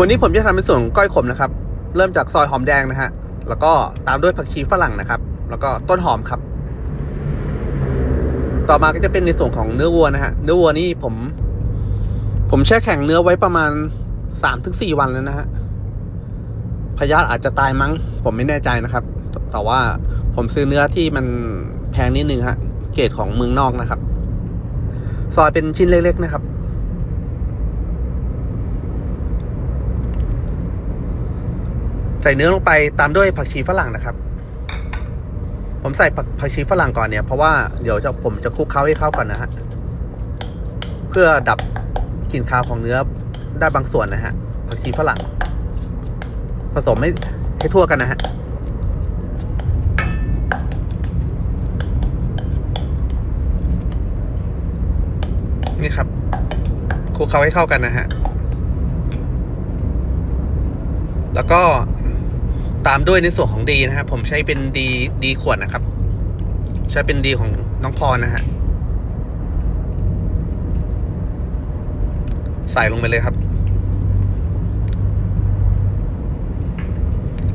วันนี้ผมจะทำเป็นส่วนก้อยขมนะครับ เริ่มจากซอยหอมแดงนะฮะ แล้วก็ตามด้วยผักชีฝรั่งนะครับ แล้วก็ต้นหอมครับ ต่อมาก็จะเป็นในส่วนของเนื้อวัวนะฮะ เนื้อวัวนี่ผม ผมแช่แข็งเนื้อไว้ประมาณสามถึงสี่วันแล้วนะฮะ พยาธิอาจจะตายมั้ง ผมไม่แน่ใจนะครับ แต่ว่าผมซื้อเนื้อที่มันแพงนิดนึงฮะ เกรดของเมืองนอกนะครับ ซอยเป็นชิ้นเล็ก ๆ นะครับ ส่เนื้อลงไปตามด้วยผักชีฝรั่งนะครับ ผมใส่ผักผักชีฝรั่งก่อนเนี่ย เพราะว่าเดี๋ยวจะผมจะคลุกเคล้าให้เข้าก่อนนะฮะ เพื่อดับกลิ่นคาวของเนื้อได้บางส่วนนะฮะ ผักชีฝรั่ง ผสมให้ให้ทั่วกันนะฮะนี่ครับคลุกเคล้าให้เข้ากันนะฮะ แล้วก็ ตามด้วยในส่วนของดีนะครับ ผมใช้เป็นดีดีขวดนะครับ ใช้เป็นดีของน้องพรนะฮะใส่ลงไปเลยครับ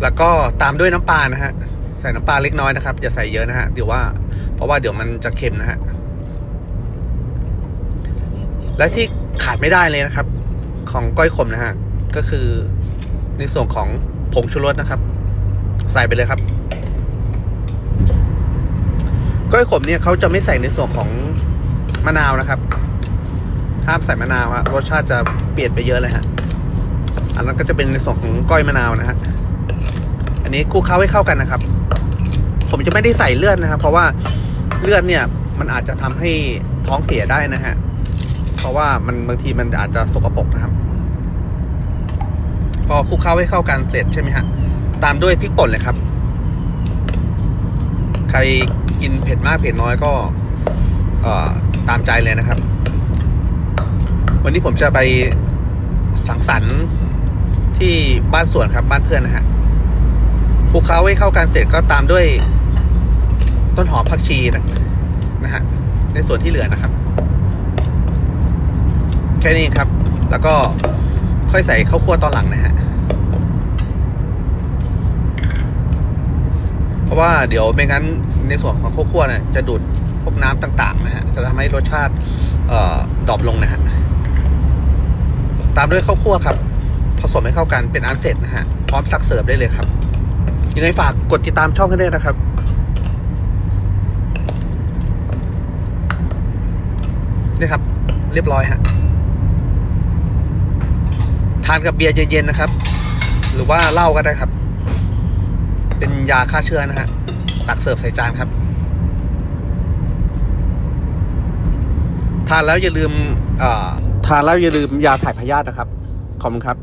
แล้วก็ตามด้วยน้ำปลานะฮะ ใส่น้ำปลาเล็กน้อยนะครับ อย่าใส่เยอะนะฮะ เดี๋ยวว่า เพราะว่าเดี๋ยวมันจะเค็มนะฮะ และที่ขาดไม่ได้เลยนะครับ ของก้อยขมนะฮะ ก็คือในส่วนของผงชูรสนะครับ ใส่ไปเลยครับ ก้อยขมเนี่ยเขาจะไม่ใส่ในส่วนของมะนาวนะครับ ห้ามใส่มะนาวฮะรสชาติจะเปลี่ยนไปเยอะเลยฮะ อันนั้นก็จะเป็นในส่วนของก้อยมะนาวนะฮะ อันนี้คลุกเค้าให้เข้ากันนะครับ ผมจะไม่ได้ใส่เลือดนะครับ เพราะว่าเลือดเนี่ย มันอาจจะทำให้ท้องเสียได้นะฮะ เพราะว่ามันบางทีมันอาจจะสกปรกนะครับ พอคลุกเค้าให้เข้ากันเสร็จใช่ไหมฮะ ตามด้วยพริกป่นเลยครับ ใครกินเผ็ดมากเผ็ดน้อยก็ตามใจเลยนะครับ วันนี้ผมจะไปสังสรรค์ที่บ้านสวนครับบ้านเพื่อนนะฮะคลุกเคล้าให้เข้ากันเสร็จก็ตามด้วยต้นหอมผักชีนะนะฮะในส่วนที่เหลือนะครับ แค่นี้ครับ แล้วก็ค่อยใส่ข้าวคั่วตอนหลังนะฮะ เพราะ ว่าเดี๋ยวไม่งั้นในส่วนของข้าวคั่วเนี่ยจะดูดพวกน้ำต่าง ๆ นะฮะจะทำให้รสชาติเอ่อดรอปลงนะฮะตามด้วยข้าวคั่วครับ ผสมให้เข้ากันเป็นอันเสร็จนะฮะพร้อมตักเสิร์ฟได้เลยครับยังไงฝากกดติดตามช่องกันด้วยนะครับนี่ครับ เรียบร้อยฮะทานกับเบียร์เย็นๆนะครับ หรือว่าเหล้าก็ได้ครับ เป็นยาฆ่าเชื้อนะฮะ ตักเสิร์ฟใส่จานครับ ทานแล้วอย่าลืมเอ่อทานแล้วอย่าลืมยาถ่ายพยาธินะครับ ขอบคุณครับ